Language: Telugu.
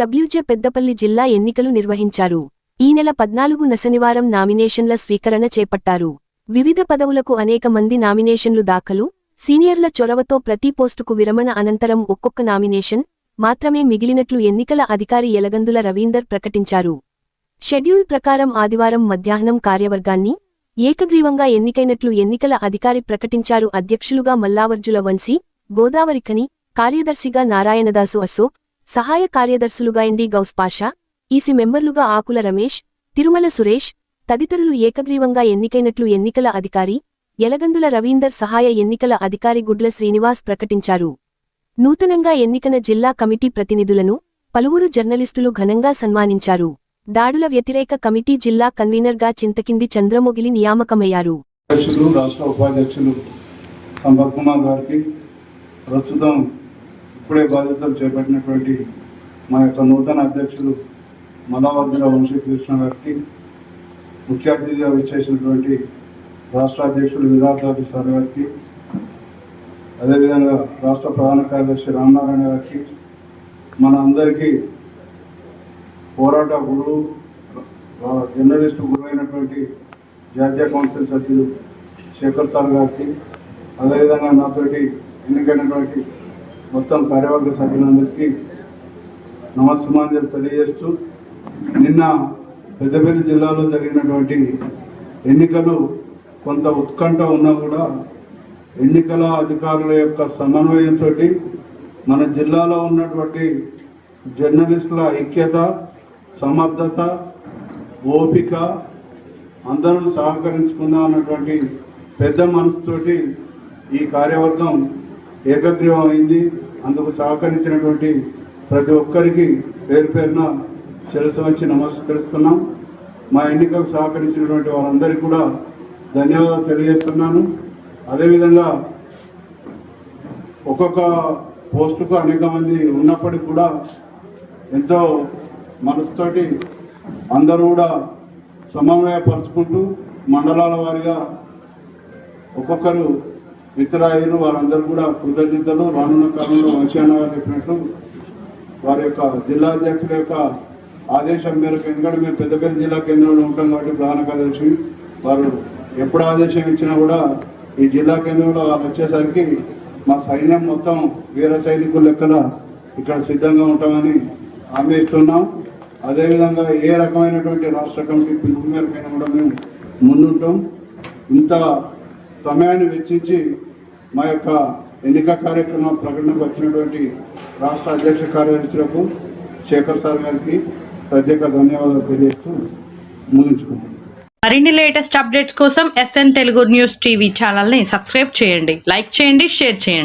డబ్ల్యూజే పెద్దపల్లి జిల్లా ఎన్నికలు నిర్వహించారు. ఈ నెల పద్నాలుగున శనివారం నామినేషన్ల స్వీకరణ చేపట్టారు. వివిధ పదవులకు అనేక మంది నామినేషన్లు దాఖలు సీనియర్ల చొరవతో ప్రతి పోస్టుకు విరమణ అనంతరం ఒక్కొక్క నామినేషన్ మాత్రమే మిగిలినట్లు ఎన్నికల అధికారి యలగందుల రవీందర్ ప్రకటించారు. షెడ్యూల్ ప్రకారం ఆదివారం మధ్యాహ్నం కార్యవర్గాన్ని ఏకగ్రీవంగా ఎన్నికైనట్లు ఎన్నికల అధికారి ప్రకటించారు. అధ్యక్షులుగా మల్లావర్జుల వంశీ గోదావరిఖని కార్యదర్శిగా నారాయణదాసు అశోక్ సహాయ కార్యదర్శులుగా ఎండి గౌస్ పాషా ఈసి మెంబర్లుగా ఆకుల రమేష్ తిరుమల సురేష్ తదితరులు ఏకగ్రీవంగా ఎన్నికైనట్లు ఎన్నికల అధికారి యలగందుల రవీందర్ సహాయ ఎన్నికల అధికారి గుడ్ల శ్రీనివాస్ ప్రకటించారు. నూతనంగా ఎన్నికన జిల్లా కమిటీ ప్రతినిధులను పలువురు జర్నలిస్టులు ఘనంగా సన్మానించారు. దాడుల వ్యతిరేక కమిటీ జిల్లా కన్వీనర్గా చింతకింది చంద్రమొగిలి నియామకమయ్యారు. రాష్ట్ర ఉపాధ్యక్షులు సంపత్ కుమార్ గారికి ప్రస్తుతం ఇప్పుడే బాధ్యతలు చేపట్టినటువంటి మా యొక్క నూతన అధ్యక్షులు మలావర్ధుల వంశీకృష్ణ గారికి ముఖ్య అతిథిగా విచ్చేసినటువంటి రాష్ట్ర అధ్యక్షులు విరాటాది సార్ గారికి అదేవిధంగా రాష్ట్ర ప్రధాన కార్యదర్శి రామనారాయణ గారికి మన అందరికీ పోరాట గురువు జర్నలిస్ట్ జర్నలిస్టు గురువు అయినటువంటి జాతీయ కౌన్సిల్ సభ్యులు శేఖర్ సార్ గారికి అదేవిధంగా నాతోటి ఎన్నికైనటువంటి మొత్తం కార్యవర్గ సభ్యులందరికీ నమస్సమాంజలు తెలియజేస్తూ నిన్న పెద్దపల్లి జిల్లాలో జరిగినటువంటి ఎన్నికలు కొంత ఉత్కంఠ ఉన్నా కూడా ఎన్నికల అధికారుల యొక్క సమన్వయంతో మన జిల్లాలో ఉన్నటువంటి జర్నలిస్టుల ఐక్యత సమర్థత ఓపిక అందరం సహకరించుకుందాం అన్నటువంటి పెద్ద మనసుతోటి ఈ కార్యవర్గం ఏకగ్రీవం అయింది అందుకు సహకరించినటువంటి ప్రతి ఒక్కరికి పేరు పేరున శిరస్సు వచ్చి నమస్కరిస్తున్నాం. మా ఎన్నికకు సహకరించినటువంటి వారందరికీ కూడా ధన్యవాదాలు తెలియజేస్తున్నాను. అదేవిధంగా ఒక్కొక్క పోస్టుకు అనేక మంది ఉన్నప్పటికీ కూడా ఎంతో మనసుతోటి అందరూ కూడా సమన్వయపరుచుకుంటూ మండలాల వారిగా ఒక్కొక్కరు మిత్రాయులు వారందరూ కూడా కృతజ్ఞతలు. రానున్న కాలంలో వంశాన గారు చెప్పినట్టు వారి యొక్క జిల్లా అధ్యక్షుల యొక్క ఆదేశం మేరకు ఎందుకంటే మేము పెద్దపల్లి జిల్లా కేంద్రంలో ఉంటాం కాబట్టి ప్రధాన కార్యదర్శి వారు ఎప్పుడు ఆదేశం ఇచ్చినా కూడా ఈ జిల్లా కేంద్రంలో వాళ్ళు వచ్చేసరికి మా సైన్యం మొత్తం వీర సైనికుల లెక్కన ఇక్కడ సిద్ధంగా ఉంటామని హామీ ఇస్తున్నాం. అదేవిధంగా ఏ రకమైనటువంటి రాష్ట్ర కమిటీ పిలుపు మేరకైనా కూడా మేము ముందుంటాం. ఇంత సమయాన్ని వెచ్చించి మా యొక్క ఎన్నిక కార్యక్రమ ప్రకటనకు వచ్చినటువంటి రాష్ట్ర అధ్యక్ష కార్యదర్శులకు శేఖర్ సార్ గారికి ప్రత్యేక ధన్యవాదాలు తెలియజేస్తూ ముగించుకుంటాం మరిన్ని లేటెస్ట్ అప్డేట్స్ కోసం S N Telugu news TV ఛానల్ని సబ్స్క్రైబ్ చేయండి. లైక్ చేయండి షేర్ చేయండి.